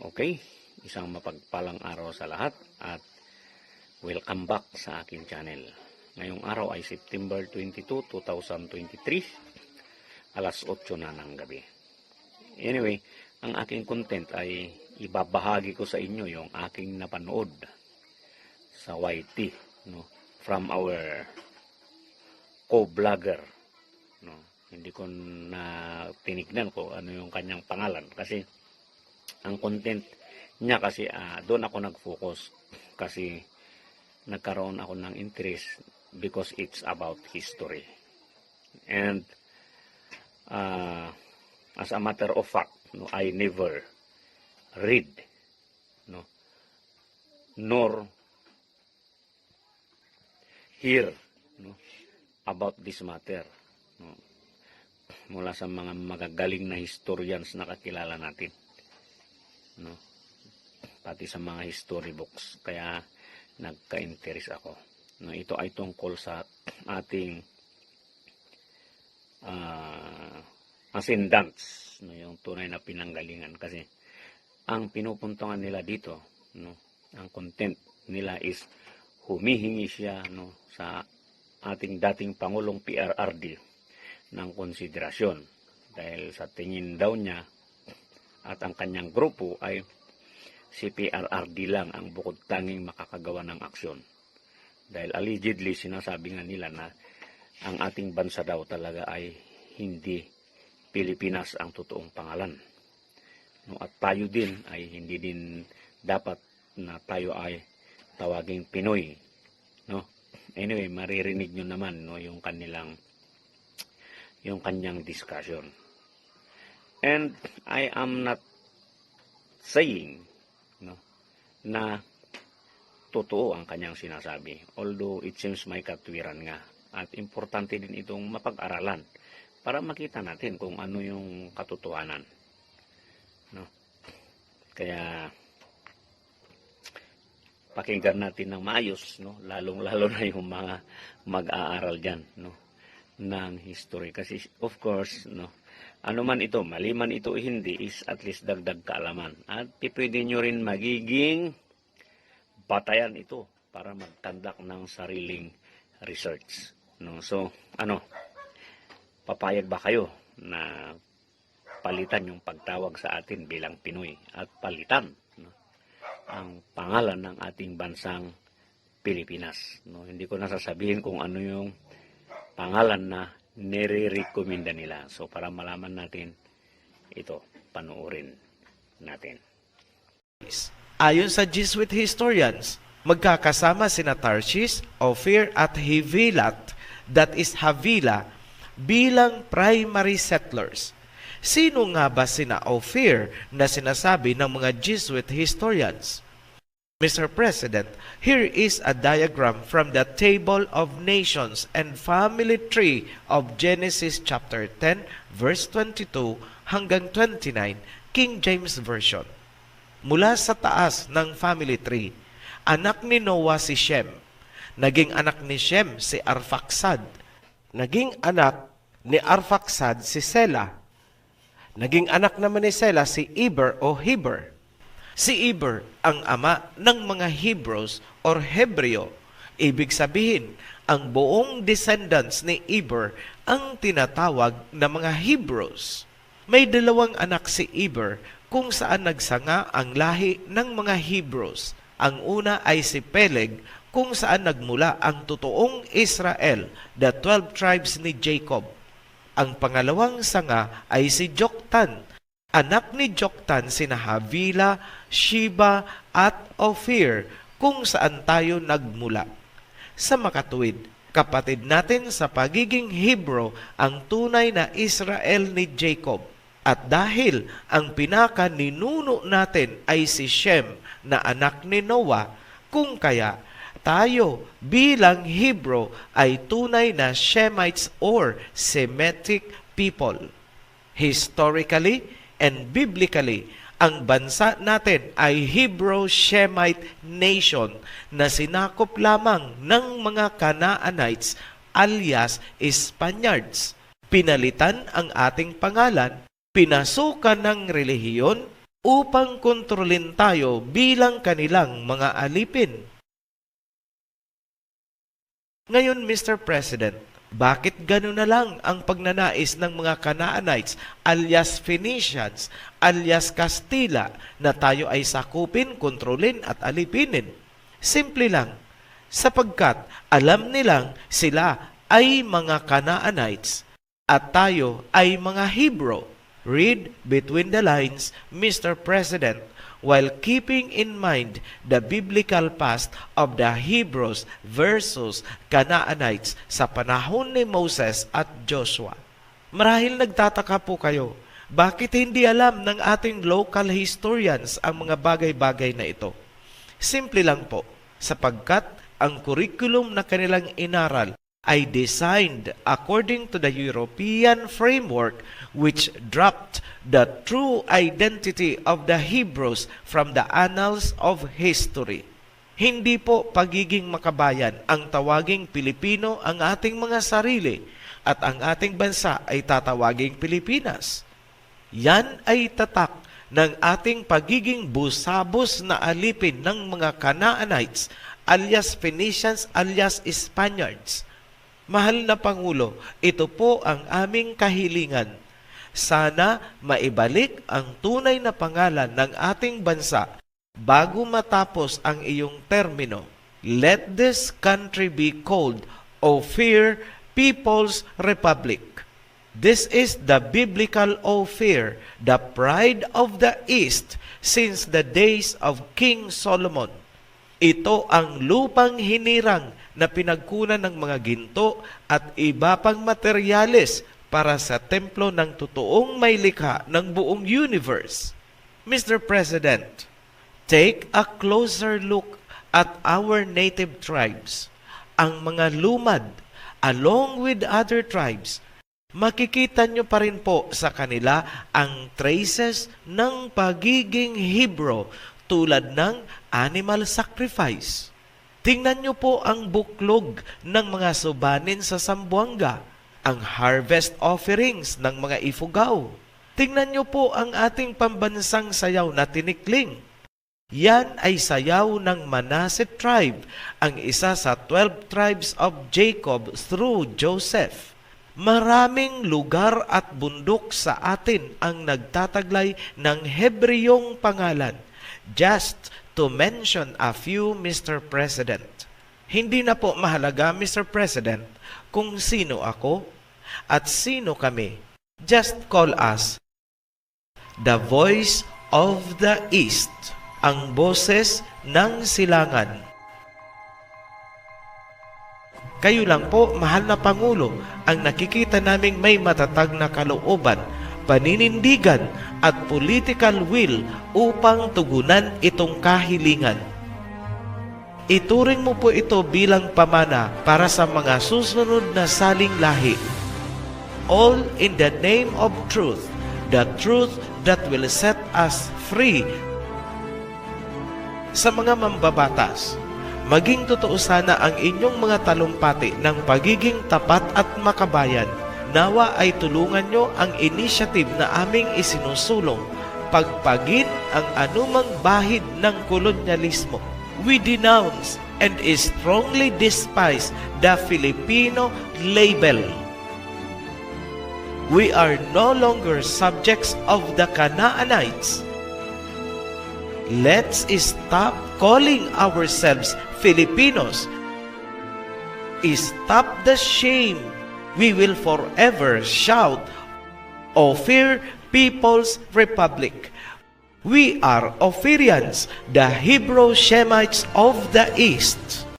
Okay, isang mapagpalang araw sa lahat at welcome back sa aking channel. Ngayong araw ay September 22, 2023, alas 8 na ng gabi. Anyway, ang aking content ay ibabahagi ko sa inyo yung aking napanood sa YT no, from our co-vlogger. No, hindi ko na tinignan ko ano yung kanyang pangalan kasi ang content niya kasi ah, doon ako nag-focus kasi nagkaroon ako ng interest because it's about history. And ah, as a matter of fact, no, I never read no nor hear no about this matter no mula sa mga magagaling na historians na kakilala natin no? Pati sa mga history books. Kaya nagka-interest ako. No ito ay tungkol sa ating ah ascendants no yung tunay na pinanggalingan. Kasi ang pinupuntungan nila dito no ang content nila is humihingi siya no sa ating dating pangulong PRRD ng konsiderasyon. Dahil sa tingin daw niya at ang kanyang grupo ay si PRRD lang ang bukod tanging makakagawa ng aksyon. Dahil allegedly sinasabi nga nila na ang ating bansa daw talaga ay hindi Pilipinas ang totoong pangalan. No, at tayo din ay hindi din dapat na tayo ay tawaging Pinoy. No? Anyway, maririnig nyo naman no, yung kanilang yung kanyang discussion. And I am not saying no, na totoo ang kanyang sinasabi. Although it seems may katwiran nga. At importante din itong mapag-aralan para makita natin kung ano yung katotohanan. No? Kaya pakinggan natin ng maayos, no? lalong-lalo na yung mga mag-aaral dyan no? ng history. Kasi of course, no? Ano man ito, mali man ito hindi, is at least dagdag kaalaman. At pwede nyo rin magiging batayan ito para magtandak ng sariling research. No? So, ano, papayag ba kayo na palitan yung pagtawag sa atin bilang Pinoy at palitan no, ang pangalan ng ating bansang Pilipinas. No, hindi ko nasasabihin kung ano yung pangalan na nire-recommenda nila. So para malaman natin ito, panuorin natin. Ayon sa Jesuit historians, magkakasama sina Tarshish, Ophir at Havilat, that is Havila, bilang primary settlers. Sino nga ba sina Ophir na sinasabi ng mga Jesuit historians? Mr. President, here is a diagram from the Table of Nations and Family Tree of Genesis chapter 10, verse 22 hanggang 29, King James Version. Mula sa taas ng family tree, anak ni Noah si Shem. Naging anak ni Shem si Arfaxad. Naging anak ni Arfaxad si Sela. Naging anak naman ni Sela si Eber o Heber. Si Eber ang ama ng mga Hebrews or Hebreo. Ibig sabihin, ang buong descendants ni Eber ang tinatawag na mga Hebrews. May dalawang anak si Eber kung saan nagsanga ang lahi ng mga Hebrews. Ang una ay si Peleg kung saan nagmula ang totoong Israel, the 12 tribes ni Jacob. Ang pangalawang sanga ay si Joktan. Anak ni Joktan sina Havila, Sheba at Ophir kung saan tayo nagmula. Sa makatuwid, kapatid natin sa pagiging Hebrew ang tunay na Israel ni Jacob. At dahil ang pinaka ninuno natin ay si Shem na anak ni Noah, kung kaya tayo bilang Hebrew ay tunay na Shemites or Semitic people. Historically and biblically, ang bansa natin ay Hebrew-Shemite nation na sinakop lamang ng mga Canaanites alias Spaniards. Pinalitan ang ating pangalan, pinasukan ng relihiyon, upang kontrolin tayo bilang kanilang mga alipin. Ngayon, Mr. President, bakit gano'n na lang ang pagnanais ng mga Canaanites alias Phoenicians alias Kastila na tayo ay sakupin, kontrolin at alipinin? Simple lang, sapagkat alam nilang sila ay mga Canaanites at tayo ay mga Hebrew. Read between the lines, Mr. President, while keeping in mind the biblical past of the Hebrews versus Canaanites sa panahon ni Moses at Joshua. Marahil nagtataka po kayo, bakit hindi alam ng ating local historians ang mga bagay-bagay na ito? Simple lang po, sapagkat ang curriculum na kanilang inaral ay designed according to the European framework which dropped the true identity of the Hebrews from the annals of history. Hindi po pagiging makabayan ang tawaging Pilipino ang ating mga sarili at ang ating bansa ay tatawaging Pilipinas. Yan ay tatak ng ating pagiging busabos na alipin ng mga Canaanites alias Phoenicians alias Spaniards. Mahal na Pangulo, ito po ang aming kahilingan. Sana maibalik ang tunay na pangalan ng ating bansa bago matapos ang iyong termino. Let this country be called Ophir People's Republic. This is the biblical Ophir, the pride of the East since the days of King Solomon. Ito ang lupang hinirang na pinagkunan ng mga ginto at iba pang materyales para sa templo ng totoong may likha ng buong universe. Mr. President, take a closer look at our native tribes. Ang mga lumad, along with other tribes, makikita nyo pa rin po sa kanila ang traces ng pagiging Hebrew tulad ng animal sacrifice. Tingnan nyo po ang buklog ng mga subanin sa Sambuanga, ang harvest offerings ng mga ifugaw. Tingnan nyo po ang ating pambansang sayaw na tinikling. Yan ay sayaw ng Manasseh tribe, ang isa sa 12 tribes of Jacob through Joseph. Maraming lugar at bundok sa atin ang nagtataglay ng Hebreyong pangalan. Just to mention a few, Mr. President. Hindi na po mahalaga, Mr. President, kung sino ako at sino kami. Just call us the voice of the East, ang boses ng silangan. Kayo lang po, mahal na Pangulo, ang nakikita naming may matatag na kalooban, paninindigan at political will upang tugunan itong kahilingan. Ituring mo po ito bilang pamana para sa mga susunod na saling lahi. All in the name of truth, the truth that will set us free. Sa mga mambabatas, maging totoo sana ang inyong mga talumpati ng pagiging tapat at makabayan. Nawa ay tulungan nyo ang initiative na aming isinusulong pagpagin ang anumang bahid ng kolonyalismo. We denounce and strongly despise the Filipino label. We are no longer subjects of the Canaanites. Let's stop calling ourselves Filipinos. Stop the shame. We will forever shout, Ophir People's Republic. We are Ophirians, the Hebrew Shemites of the East.